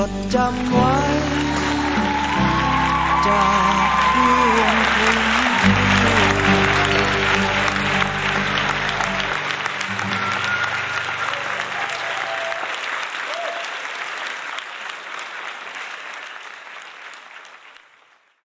ๆจดจำไว้จาก